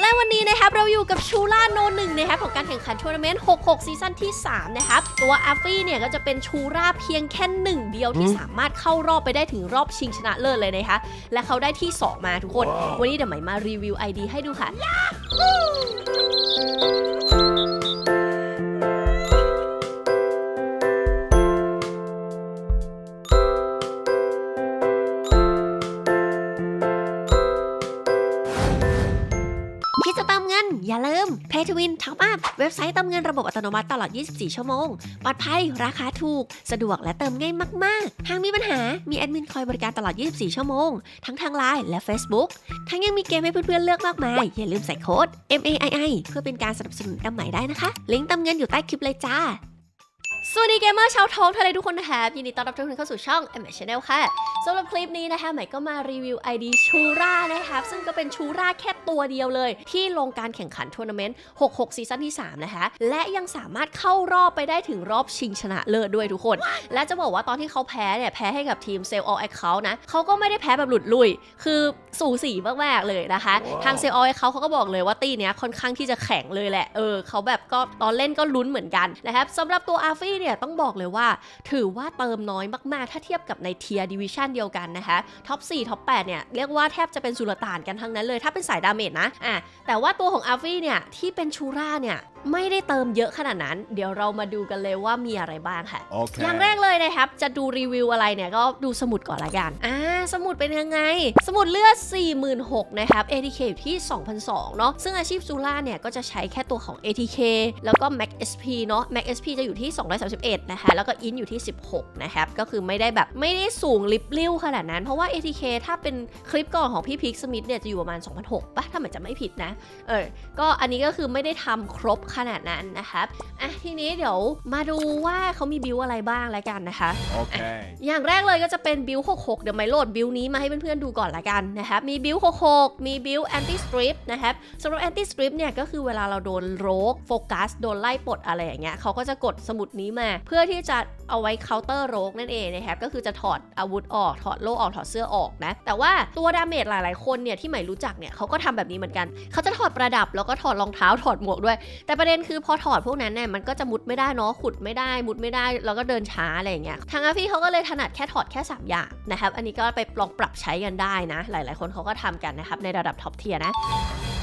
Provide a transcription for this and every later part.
และวันนี้นะครับเราอยู่กับชูล่าโนหนึ่งนะครับของการแข่งขันทัวร์นาเมนต์ 66 ซีซั่นที่ 3 นะครับ ตัวอาฟี่เนี่ยก็จะเป็นชูราเพียงแค่หนึ่งเดียวที่สามารถเข้ารอบไปได้ถึงรอบชิงชนะเลิศเลยนะคะ และเขาได้ที่ 2 มาทุกคน วันนี้เดี๋ยวใหม่มารีวิว ID ให้ดูค่ะ อย่าลืม Pay to Win Top Up เว็บไซต์เติมเงินระบบอัตโนมัติตลอด 24 ชั่วโมง ปลอดภัย ราคาถูก สะดวกและเติมง่ายมาก ๆ หากมีปัญหา มีแอดมินคอยบริการตลอด 24 ชั่วโมง ทั้งทางไลน์และ Facebook ทั้งยังมีเกมให้เพื่อน ๆ เลือกมากมาย อย่าลืมใส่โค้ด MAII เพื่อเป็นการสนับสนุนตั้มใหม่ได้นะคะ ลิงก์เติมเงินอยู่ใต้คลิปเลยจ้า สวัสดีเกมเมอร์ชาวโทงทะเลทุกคนนะครับยินดีต้อนรับทุกคนเข้าสู่ช่อง m อ Channel ค่ะสำหรับคลิปนี้นะคะใหม่ก็มารีวิว ID ชูรานะครับซึ่งก็เป็นชูราแค่ตัวเดียวเลย ที่ลงการแข่งขันทัวร์นาเมนต์ 66 ซีซั่นที่ 3 นะคะ และยังสามารถเข้ารอบไปได้ถึงรอบชิงชนะเลิศด้วยทุกคน และจะบอกว่าตอนที่เขาแพ้เนี่ย แพ้ให้กับทีมเซลล์ออ a c เขานะเขาก็ไม่ได้แพ้แบบหลุดลุย คือสูสีมากๆเลยนะคะ ทางเซลล์ออ a c เขาเขาก็บอกเลยว่าตีเนี้ยค่อนข้างที่จะแข็งเลยแหละเออเขาแบบก็ตอนเล่นก็ลุ้นเหมือนกันนะครับสำหรับตัวอาฟี่เนี่ยต้องบอกเลยว่า ถือว่าเติมน้อยมากๆ ถ้าเทียบกับในเทียร์ดิวิชันเดียวกันนะคะท็อป4ท็อป8เนี่ยเรียกว่าแทบจะเป็นสุลต่านกันทั้งนั้นเลย ถ้าเป็นสายดาเมจนะอะแต่ว่าตัวของอาฟี่เนี่ยที่เป็นชูราเนี่ย ไม่ได้เติมเยอะขนาดนั้น เดี๋ยวเรามาดูกันเลยว่ามีอะไรบ้างค่ะ Okay. อย่างแรกเลยนะครับ จะดูรีวิวอะไรเนี่ยก็ดูสมุดก่อนละกัน อ่า สมุดเป็นยังไง สมุดเลือด 46,000นะครับ ATK อยู่ที่2,200เนาะ ซึ่งอาชีพซูล่าเนี่ยก็จะใช้แค่ตัวของ ATK แล้วก็ Max SP เนาะ Max SP จะอยู่ที่ 231 นะคะ แล้วก็ IN อยู่ที่ 16 นะครับ ก็คือไม่ได้แบบไม่ได้สูงลิบลิ่วขนาดนั้น เพราะว่า ATK ถ้าเป็นคลิปก่อนของพี่พิกสมิธเนี่ยจะอยู่ประมาณ2,600ป่ะถ้าเหมือนจะไม่ผิดนะ เออ ก็อันนี้ก็คือไม่ได้ทำครบขนาดนั้นนะครับอะทีนี้เดี๋ยวมาดูว่าเขามีบิวอะไรบ้างแล้วกันนะคะ Okay. อย่างแรกเลยก็จะเป็นบิล66 เดี๋ยวไม่โหลดบิลนี้มาให้เพื่อนๆดูก่อนละกันนะครับ มีบิล66 มีบิลแอนตี้สตริปนะครับสำหรับแอนตี้สตริปเนี่ยก็คือเวลาเราโดนโรกโฟกัสโดนไล่ปลดอะไรอย่างเงี้ยเขาก็จะกดสมุดนี้มา เพื่อที่จะเอาไว้เคาน์เตอร์โรกนั่นเองนะครับก็คือจะถอดอาวุธออกถอดโล่ออกถอดเสื้อออกนะ แต่ว่าตัวดาเมจหลายๆคนเนี่ยที่ใหม่รู้จักเนี่ยเขาก็ทำแบบนี้เหมือนกันเขาจะถอดประดับแล้วก็ถอดรองเท้าถอดหมวกด้วย แต่ประเด็นคือพอถอดพวกนั้นเนี่ยมันก็จะมุดไม่ได้เนาะขุดไม่ได้มุดไม่ได้แล้วก็เดินช้าอะไรอย่างเงี้ยทางอาฟี่เขาก็เลยถนัดแค่ถอดแค่ 3 อย่างนะครับ อันนี้ก็ไปลองปรับใช้กันได้นะ หลาย ๆ คนเขาก็ทำกันนะครับในระดับท็อปเทียร์นะ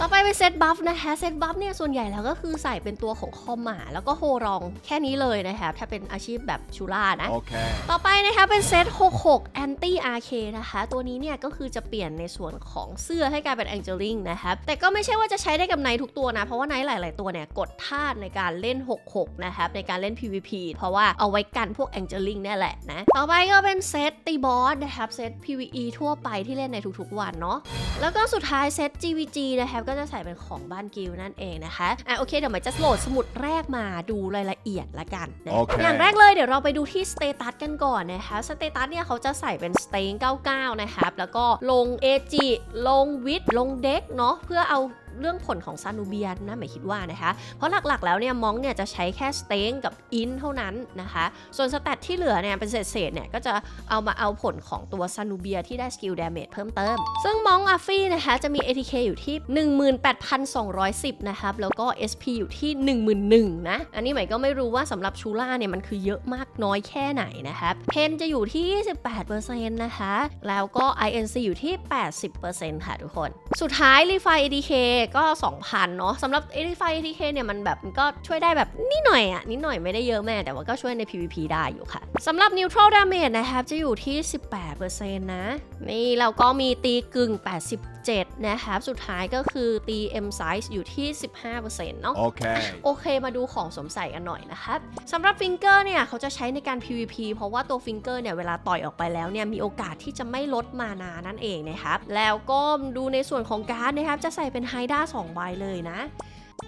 ต่อไปเป็นเซตบัฟนะคะ เซตบัฟเนี่ยส่วนใหญ่แล้วก็คือใส่เป็นตัวของคอมหมาแล้วก็โฮรองแค่นี้เลยนะครับถ้าเป็นอาชีพแบบชูล่านะ Okay. ต่อไปนะคะเป็นเซต66 Anti RK นะคะ ตัวนี้เนี่ยก็คือจะเปลี่ยนในส่วนของเสื้อให้กลายเป็น Angeling นะครับแต่ก็ไม่ใช่ว่าจะใช้ได้กับไนท์ทุกตัวนะ เพราะว่าไนท์หลาย ๆ ตัวเนี่ยกดธาตุในการเล่น 66 นะครับในการเล่น PVP เพราะว่าเอาไว้กันพวก Angeling เนี่ยแหละนะต่อไปก็เป็นเซตตีบอสนะครับเซต PVE ทั่วไปที่เล่นในทุก ๆ วันเนาะแล้วก็สุดท้ายเซต GVG นะครับก็จะใส่เป็นของบ้านกิลนั่นเองนะคะอะโอเคเดี๋ยวมันจะโหลดสมุดแรกมาดูรายละเอียดละกันนะโอเคอย่างแรกเลยเดี๋ยวเราไปดูที่สเตตัสกันก่อนนะคะสเตตัสเนี่ยเขาจะใส่เป็นสเตง99 นะครับ แล้วก็ลงเอจิลงวิดลงเด็กเนาะเพื่อเอา เรื่องผลของซานูเบียนนะหมายคิดว่านะคะ เพราะหลักๆแล้วเนี่ยมองเนี่ยจะใช้แค่สเตงกับอินเท่านั้นนะคะ ส่วนสแตทที่เหลือเนี่ยเป็นเศษๆเนี่ยก็จะเอามาเอาผลของตัวซานูเบียที่ได้สกิลดาเมจเพิ่มเติม ซึ่งมองอาฟี่นะคะจะมี ATK อยู่ที่ 18,210 นะครับแล้วก็ SP อยู่ที่ 11,000นะอันนี้หมายก็ไม่รู้ว่าสำหรับชูล่าเนี่ยมันคือเยอะมากน้อยแค่ไหนนะครับเพนจะอยู่ที่ 28%นะคะแล้วก็ INC อยู่ที่ 80%ค่ะทุกคน สุดท้าย Refi ATK ก็ 2,000 เนาะสำหรับ Refi ATK เนี่ยมันแบบมันก็ช่วยได้แบบนิดหน่อยอะนิดหน่อยไม่ได้เยอะแม่แต่ว่าก็ช่วยใน PVP ได้อยู่ค่ะสำหรับ Neutral Damage นะครับจะอยู่ที่ 18%นะนี่เราก็มีตีกึ่ง 87นะครับ สุดท้ายก็คือตี M size อยู่ที่ 15%เนาะ Okay. โอเค มาดูของสวมใส่กันหน่อยนะครับสำหรับฟิงเกอร์เนี่ย เขาจะใช้ในการ PVP เพราะว่าตัวฟิงเกอร์เนี่ย เวลาต่อยออกไปแล้วเนี่ย มีโอกาสที่จะไม่ลดมานานั่นเองนะครับ แล้วก็ดูในส่วนของการ์ดนะครับ จะใส่เป็นไฮด้า2ใบเลยนะ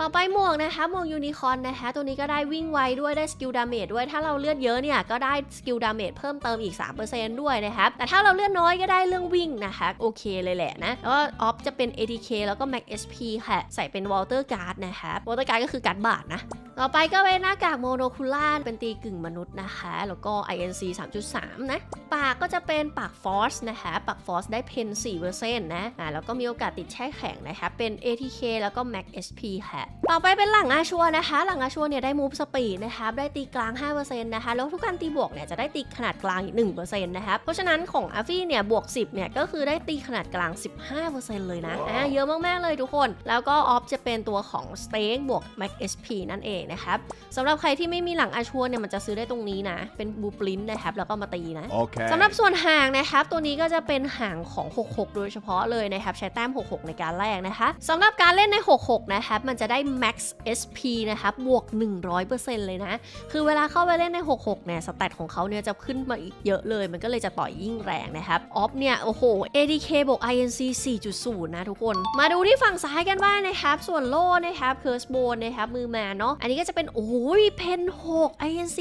ต่อไปหมวกนะคะหมวกยูนิคอนนะคะตัวนี้ก็ได้วิ่งไวด้วยได้สกิลดาเมจด้วยถ้าเราเลือดเยอะเนี่ยก็ได้สกิลดาเมจเพิ่มเติมอีก 3%ด้วยนะครับแต่ถ้าเราเลือดน้อยก็ได้เรื่องวิ่งนะคะโอเคเลยแหละนะแล้วก็ออฟจะเป็น ATK แล้วก็ Mac SP ค่ะ ใส่เป็นวอลเตอร์การ์ดนะคะ Walter Guard ก็คือการ์ดบาดนะ ต่อไปก็เป็นหน้ากากโมโนคูล่าเป็นตีกึ่งมนุษย์นะคะ แล้วก็ INC 3.3 นะ ปากก็จะเป็นปากฟอสนะคะ ปากฟอสได้เพน4%นะอ่าแล้วก็มีโอกาสติดแช่แข็งนะคะ เป็น ATK แล้วก็ Max SP ค่ะ ต่อไปเป็นหลังอาชัวนะคะ หลังอาชัวเนี่ยได้มูฟสปีดนะคะได้ตีกลาง 5%นะคะ แล้วทุกการตีบวกเนี่ยจะได้ตีขนาดกลางอีก1%นะคะเพราะฉะนั้นของอาฟี่เนี่ยบวก 10 เนี่ยก็คือได้ตีขนาดกลาง 15%เลยนะอ่าเยอะมากๆเลยทุกคน แล้วก็ออฟจะเป็นตัวของ s t a k บวก Max SP นั่นเองนะครับสำหรับใครที่ไม่มีหลังอาชัวเนี่ยมันจะซื้อได้ตรงนี้นะ เป็นบูปรินนะครับ แล้วก็มาตีนะ Okay. สำหรับส่วนหางนะครับ ตัวนี้ก็จะเป็นหางของ 66 โดยเฉพาะเลยนะครับ ใช้แต้ม 66 ในการแรกนะคะสำหรับการเล่นใน 66 นะครับ มันจะได้ max SP นะครับ บวก 100%เลยนะ คือเวลาเข้าไปเล่นใน 66 เนี่ย สแตทของเขาเนี่ยจะขึ้นมาอีกเยอะเลย มันก็เลยจะต่อยยิ่งแรงนะครับ ออฟเนี่ย โอ้โห ADK บวก INC 4.0 นะทุกคน มาดูที่ฝั่งซ้ายกันบ้างนะครับ ส่วนโล่นะครับ Curse Bone นะครับ มือแมนเนาะ อันนี้ก็จะเป็นโอ้โหเพน6 INC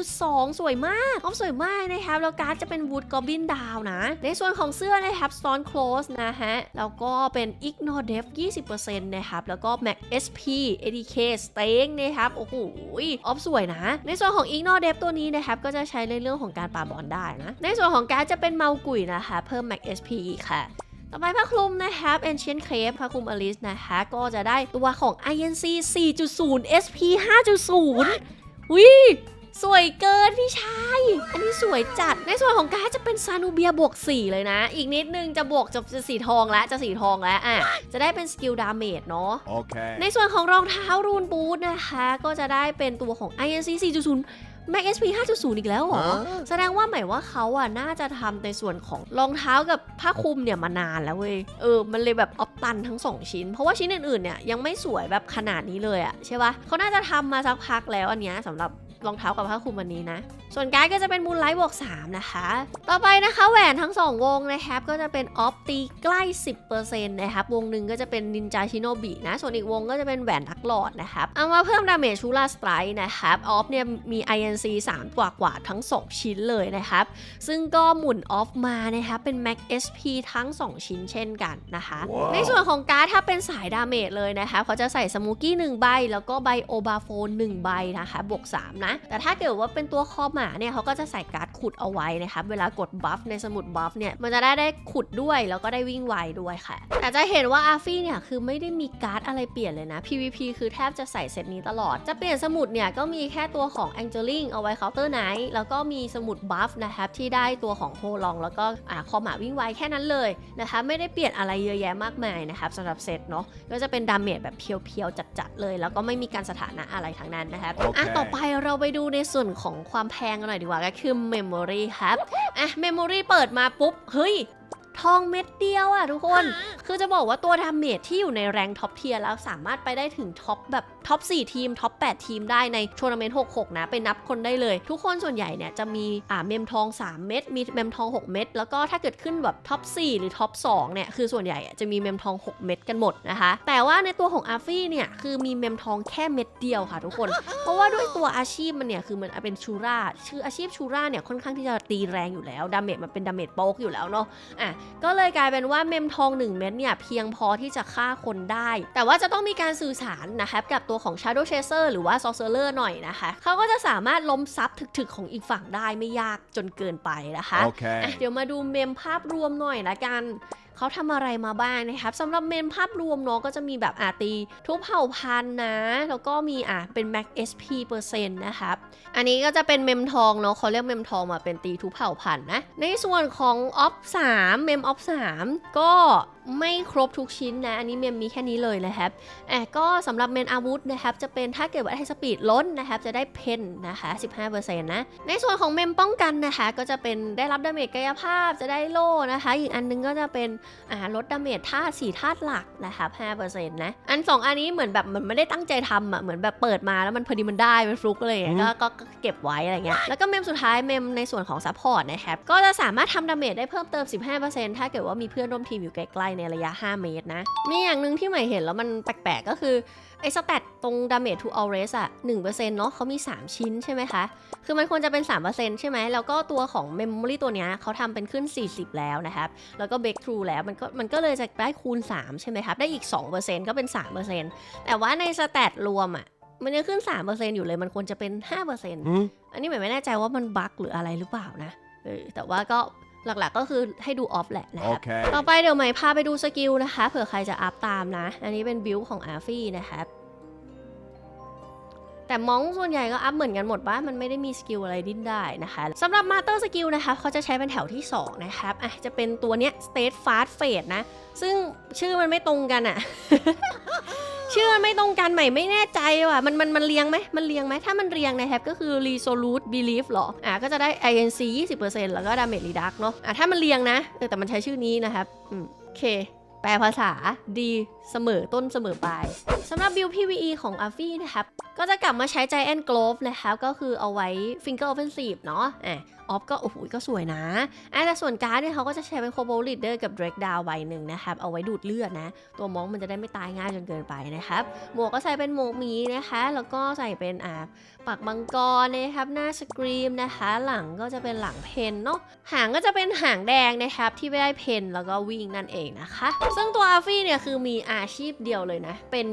3.2 สวยมากออฟสวยมากนะครับ แล้วการ์ดจะเป็น Wood Goblin Down นะ ในส่วนของเสื้อนะครับ Stone Close นะฮะ แล้วก็เป็น Ignore Def 20%นะครับ แล้วก็ Max SP ADK Stake นะครับ โอ้โหออฟสวยนะ ในส่วนของ Ignore Def ตัวนี้นะครับ ก็จะใช้ในเรื่องของการปาบอลได้นะ ในส่วนของการ์ดจะเป็นเมากุยนะคะ เพิ่ม Max SP อีกค่ะ ต่อไปผ้าคลุมนะครับ Ancient Cape ผ้าคลุมอลิสนะคะ ก็จะได้ตัวของ INC 4.0 SP 5.0วิสวยเกินพี่ชาย อันนี้สวยจัด ในส่วนของการดจะเป็นซานูเบียบวก 4 เลยนะ อีกนิดนึงจะบวกจะจะสีทองแล้ว จะสีทองแล้วอะ จะได้เป็นสกิลดาเมจเนาะ Okay. ในส่วนของรองเท้ารูนบูทนะคะ ก็จะได้เป็นตัวของ INC 4.0 Max SP 5.0 อีกแล้วเหรอ แสดงว่าหมายว่าเขาอะน่าจะทำในส่วนของรองเท้ากับผ้าคลุมเนี่ยมานานแล้วเว้ย เออ มันเลยแบบออฟตันทั้ง 2 ชิ้น เพราะว่าชิ้นอื่นๆเนี่ยยังไม่สวยแบบขนาดนี้เลยอะใช่ปะเขาน่าจะทำมาสักพักแล้วอันเนี้ยสำหรับ รองเท้ากับผ้าคลุมอันนี้นะ ส่วนการ์ดก็จะเป็นมูลไลท์บวก3นะคะ ต่อไปนะคะแหวนทั้ง 2 วงนะครับก็จะเป็นออฟตีใกล้ 10%นะครับวงหนึ่งก็จะเป็นนินจาชิโนบินะ ส่วนอีกวงก็จะเป็นแหวนทักหลอดนะครับ เอามาเพิ่มดาเมจชูราสไตร์นะครับออฟเนี่ยมี INC 3 กว่ากว่าๆทั้ง 2 ชิ้นเลยนะครับ ซึ่งก็หมุนออฟมานะคะเป็น Max SP ทั้ง 2 ชิ้นเช่นกันนะคะว้าวในส่วนของการ์ดถ้าเป็นสายดาเมจเลยนะคะเขาจะใส่สมูกี้1ใบแล้วก็ใบโอบาโฟน1ใบนะคะบวก3นะแต่ถ้าเกิดว่าเป็นตัวคอหมาเนี่ยเขาก็จะใส่การ์ดขุดเอาไว้นะคะเวลากดบัฟในสมุดบัฟเนี่ย มันจะได้ได้ขุดด้วยแล้วก็ได้วิ่งไวด้วยค่ะ แต่จะเห็นว่าอาฟี่เนี่ยคือไม่ได้มีการ์ดอะไรเปลี่ยนเลยนะ PVP คือแทบจะใส่เซตนี้ตลอด จะเปลี่ยนสมุดเนี่ยก็มีแค่ตัวของ a n g e l i n g เอาไว้เคาน์เตอร์ไนท์แล้วก็มีสมุดบัฟนะครับที่ได้ตัวของโฮลองแล้วก็อ่าคอหมาวิ่งไวแค่นั้นเลยนะคะไม่ได้เปลี่ยนอะไรเยอะแยะมากมายนะครับสำหรับเซตเนาะก็จะเป็นดาเมจแบบเพียวๆจัดๆเลย แล้วก็ไม่มีการสถานะอะไรทั้งนั้นนะครับโอเคอะต่อไปเราไปดูในส่วนของความแพงกันหน่อยดีกว่าก็คือ Memory ครับ อะ Memory เปิดมาปุ๊บ เฮ้ย ทองเม็ดเดียวอะทุกคน คือจะบอกว่าตัวดาเมจที่อยู่ในแรงท็อปเทียร์แล้วสามารถไปได้ถึงท็อปแบบ ท็อป 4 ทีม ท็อป 8 ทีมได้ในทัวร์นาเมนต์ 66 นะ ไปนับคนได้เลย ทุกคนส่วนใหญ่เนี่ยจะมีอ่าเมมทอง 3 เม็ด มีเมมทอง 6 เม็ด แล้วก็ถ้าเกิดขึ้นแบบท็อป 4 หรือท็อป 2 เนี่ย คือส่วนใหญ่จะมีเมมทอง 6 เม็ดกันหมดนะคะ แต่ว่าในตัวของอาฟี่เนี่ย คือมีเมมทองแค่เม็ดเดียวค่ะทุกคน เพราะว่าด้วยตัวอาชีพมันเนี่ย คือมันเป็นชูราชื่ออาชีพชูราเนี่ย ค่อนข้างที่จะตีแรงอยู่แล้ว ดาเมจมันเป็นดาเมจโป๊กอยู่แล้วเนาะ อะ ก็เลยกลายเป็นว่าเมมทอง 1 เม็ดเนี่ย เพียงพอที่จะฆ่าคนได้ แต่ว่าจะต้องมีการสื่อสารนะครับกับตัวของ Shadow Chaser หรือว่า Sorcerer หน่อยนะคะเขาก็จะสามารถล้มซับถึกๆ ของอีกฝั่งได้ไม่ยากจนเกินไปนะคะ Okay. อะเดี๋ยวมาดูเมมภาพรวมหน่อยละกันเขาทำอะไรมาบ้างนะครับสำหรับเมมภาพรวมเนาะก็จะมีแบบอาตีทุกเผ่าพันธุ์นะ แล้วก็มีอะเป็น Max SP เปอร์เซ็นต์นะครับ อันนี้ก็จะเป็นเมมทองเนาะเขาเรียกเมมทองมาเป็นตีทุกเผ่าพันธุ์นะ ในส่วนของออฟ3เมมออฟ3ก็ ไม่ครบทุกชิ้นนะ อันนี้เมมมีแค่นี้เลยนะครับอะก็สำหรับเมนอาวุธนะครับ จะเป็นถ้าเกิดว่าให้สปีดล้นนะครับ จะได้เพนนะคะ 15%นะ ในส่วนของเมมป้องกันนะคะ ก็จะเป็นได้รับดาเมจกายภาพจะได้โล่นะคะ อีกอันนึงก็จะเป็นอ่าลดดาเมจธาตุสี่ธาตุหลักนะคะ5%นะ อัน 2 อันนี้เหมือนแบบมันไม่ได้ตั้งใจทำอะ เหมือนแบบเปิดมาแล้วมันพอดีมันได้ มันฟลุกอะไรอย่างเงี้ยก็ก็ก็เก็บไว้อะไรเงี้ย แล้วก็เมมสุดท้ายเมมในส่วนของซัพพอร์ตนะครับ ก็จะสามารถทำดาเมจได้เพิ่มเติม 15%ถ้าเกิดว่ามีเพื่อนร่วมทีมอยู่ใกล้ๆในระยะ 5 เมตรนะ มีอย่างหนึ่งที่ใหม่เห็นแล้วมันแปลกๆ ก็คือ ไอ้สแตทตรง damage to all race อะ1%เนาะเขามี 3 ชิ้นใช่ไหมคะ คือมันควรจะเป็น 3%ใช่ไหม แล้วก็ตัวของ memory ตัวเนี้ยเขาทำเป็นขึ้น 40 แล้วนะครับ แล้วก็ break through แล้วมันก็มันก็เลยจะได้คูณ 3 ใช่ไหมครับ ได้อีก 2%ก็เป็น 3%แต่ว่าในสแตทรวมอะมันยังขึ้น 3%อยู่เลย มันควรจะเป็น5% Hmm? อันนี้หมายไม่แน่ใจว่ามันบั๊กหรืออะไรหรือเปล่านะ เออ แต่ว่าก็ หลักๆก็คือให้ดูออฟแหละนะครับ Okay. ต่อไปเดี๋ยวใหม่พาไปดูสกิลนะคะ เผื่อใครจะอัพตามนะ อันนี้เป็นบิลของอาร์ฟี่นะครับ แต่มองส่วนใหญ่ก็อัพเหมือนกันหมดปะมันไม่ได้มีสกิลอะไรดิ้นได้นะคะสำหรับมาเตอร์สกิลนะคะเขาจะใช้เป็นแถวที่ 2 นะครับอะจะเป็นตัวเนี้ย State Fast Fade นะ ซึ่งชื่อมันไม่ตรงกันอะชื่อมันไม่ตรงกันใหม่ไม่แน่ใจว่ะมันมันมันเรียงไหมมันเรียงไหมถ้ามันเรียงนะครับก็คือ resolute belief หรออะก็จะได้ inc 20%แล้วก็ damage reduct เนาะอะถ้ามันเรียงนะแต่มันใช้ชื่อนี้นะครับอืมโอเค แปลภาษาดี เสมอต้นเสมอปลายสำหรับ build PVE ของ a f f i นะครับ ก็จะกลับมาใช้ Giant Glove นะครับ ก็คือเอาไว้ Finger Offensive เนาะอะออฟก็โอ้โหก็สวยนะอะแต่ส่วนการ์ดเนี่ยเขาก็จะใช้เป็น Cobalt Leader กับ Drake Down ใบหนึ่งนะครับ เอาไว้ดูดเลือดนะ ตัวมองมันจะได้ไม่ตายง่ายจนเกินไปนะครับ หมวกก็ใส่เป็นหมวกหมีนะคะ แล้วก็ใส่เป็นอ่าปากมังกรนะครับ หน้าสกรีมนะคะ หลังก็จะเป็นหลังเพนเนาะ หางก็จะเป็นหางแดงนะครับที่ไม่ได้เพนแล้วก็วิ่งนั่นเองนะคะ ซึ่งตัวอาฟี่เนี่ยคือมีอาชีพเดียวเลยนะ เป็น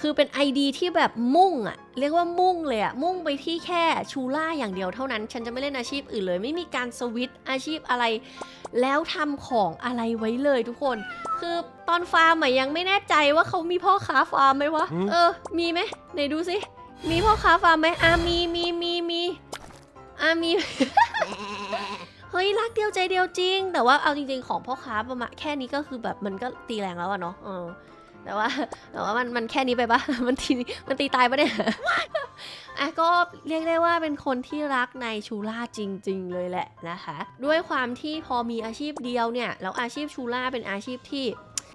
คือเป็น ID ที่แบบมุ่งอะเรียกว่ามุ่งเลยอะมุ่งไปที่แค่ชูล่าอย่างเดียวเท่านั้น ฉันจะไม่เล่นอาชีพอื่นเลย ไม่มีการสวิตช์อาชีพอะไร แล้วทำของอะไรไว้เลยทุกคน คือตอนฟาร์มอะยังไม่แน่ใจว่าเขามีพ่อค้าฟาร์มไหมวะอืมเออ มีไหมไหนดูสิ มีพ่อค้าฟาร์มไหมอะมีมีมีมีอะมี เฮ้ยรักเดียวใจเดียวจริง แต่ว่าเอาจริง ๆ ของพ่อค้าประมาณแค่นี้ก็คือแบบมันก็ตีแรงแล้วอะเนาะเออ แต่ว่าแต่ว่ามันมันแค่นี้ไปปะมันตีมันตีตายปะเนี่ยอะก็เรียกได้ว่าเป็นคนที่รักในชูล่าจริง ๆ เลยแหละนะคะ ด้วยความที่พอมีอาชีพเดียวเนี่ยแล้วอาชีพชูล่าเป็นอาชีพที่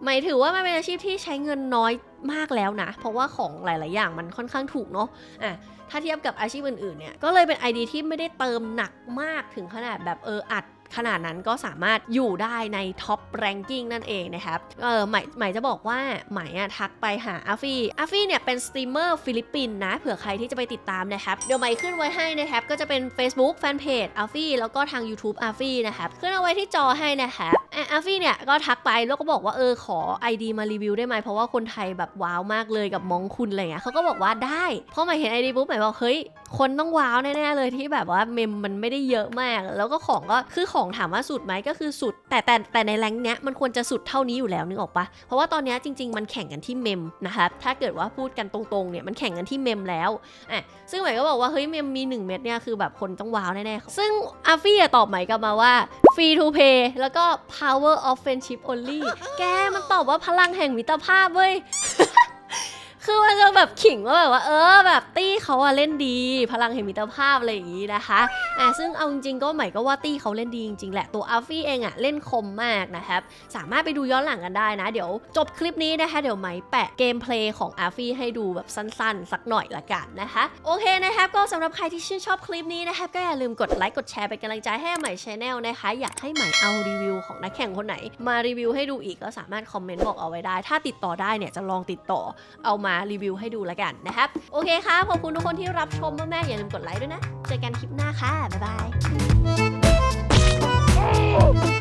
หมายถือว่ามันเป็นอาชีพที่ใช้เงินน้อยมากแล้วนะ เพราะว่าของหลาย ๆ อย่างมันค่อนข้างถูกเนาะอะถ้าเทียบกับอาชีพอื่น ๆ เนี่ยก็เลยเป็น ID ที่ไม่ได้เติมหนักมากถึงขนาดแบบเอออัด ขนาดนั้นก็สามารถอยู่ได้ในท็อปแรงกิ้งนั่นเองนะครับเออใหม่ใหม่จะบอกว่าใหม่อะทักไปหาอาฟี่อาฟี่เนี่ยเป็นสตรีมเมอร์ฟิลิปปินส์นะ เผื่อใครที่จะไปติดตามนะครับ เดี๋ยวใหม่ขึ้นไว้ให้นะครับ ก็จะเป็น Facebook Fanpage อาฟี่แล้วก็ทาง YouTube อาฟี่นะครับ ขึ้นเอาไว้ที่จอให้นะครับ อะอาฟี่เนี่ยก็ทักไปแล้วก็บอกว่าเออขอ ID มารีวิวได้ไหมเพราะว่าคนไทยแบบว้าวมากเลยกับมองคุณอะไรเงี้ยเขาก็บอกว่าได้เพราะใหม่เห็น ID ปุ๊บใหม่บอกเฮ้ยคนต้องว้าวแน่ๆเลยที่แบบว่าเมมมันไม่ได้เยอะมาก แล้วก็ของก็คือของถามว่าสุดไหมก็คือสุด แต่แต่แต่ในแรงเนี้ยมันควรจะสุดเท่านี้อยู่แล้วนึกออกปะเพราะว่าตอนเนี้ยจริง ๆ มันแข่งกันที่เมมนะครับถ้าเกิดว่าพูดกันตรงๆเนี่ยมันแข่งกันที่เมมแล้วอะซึ่งใหม่ก็บอกว่าเฮ้ยเมมมี 1 เม็ดเนี่ยคือแบบคนต้องว้าวแน่ๆซึ่งอาฟี่ตอบหม่กลับมาว่า free to pay แล้วก็ power of friendship only แกมันตอบว่าพลังแห่งมิตรภาพเว้ย คือมันจะแบบขิงว่าแบบว่าเออแบบตี้เขาอะเล่นดี พลังแห่งมิตรภาพอะไรอย่างนี้นะคะอะซึ่งเอาจริงๆก็หมายก็ว่าตี้เขาเล่นดีจริงๆแหละตัวอัฟฟี่เองอะเล่นคมมากนะครับสามารถไปดูย้อนหลังกันได้นะ เดี๋ยวจบคลิปนี้นะคะ เดี๋ยวไหมแปะเกมเพลย์ของอาฟี่ให้ดูแบบสั้นๆ สักหน่อยละกันนะคะโอเคนะครับก็สำหรับใครที่ชื่นชอบคลิปนี้นะครับก็อย่าลืมกดไลค์กดแชร์เป็นกำลังใจให้ใหม่ชแนลนะคะอยากให้ใหม่เอารีวิวของนักแข่งคนไหน มารีวิวให้ดูอีกก็สามารถคอมเมนต์บอกเอาไว้ได้ ถ้าติดต่อได้เนี่ยจะลองติดต่อเอามารีวิวให้ดูละกันนะครับ โอเคค่ะขอบคุณทุกคนที่รับชมมากๆอย่าลืมกดไลค์ด้วยนะ เจอกันคลิปหน้าค่ะ บ๊ายบาย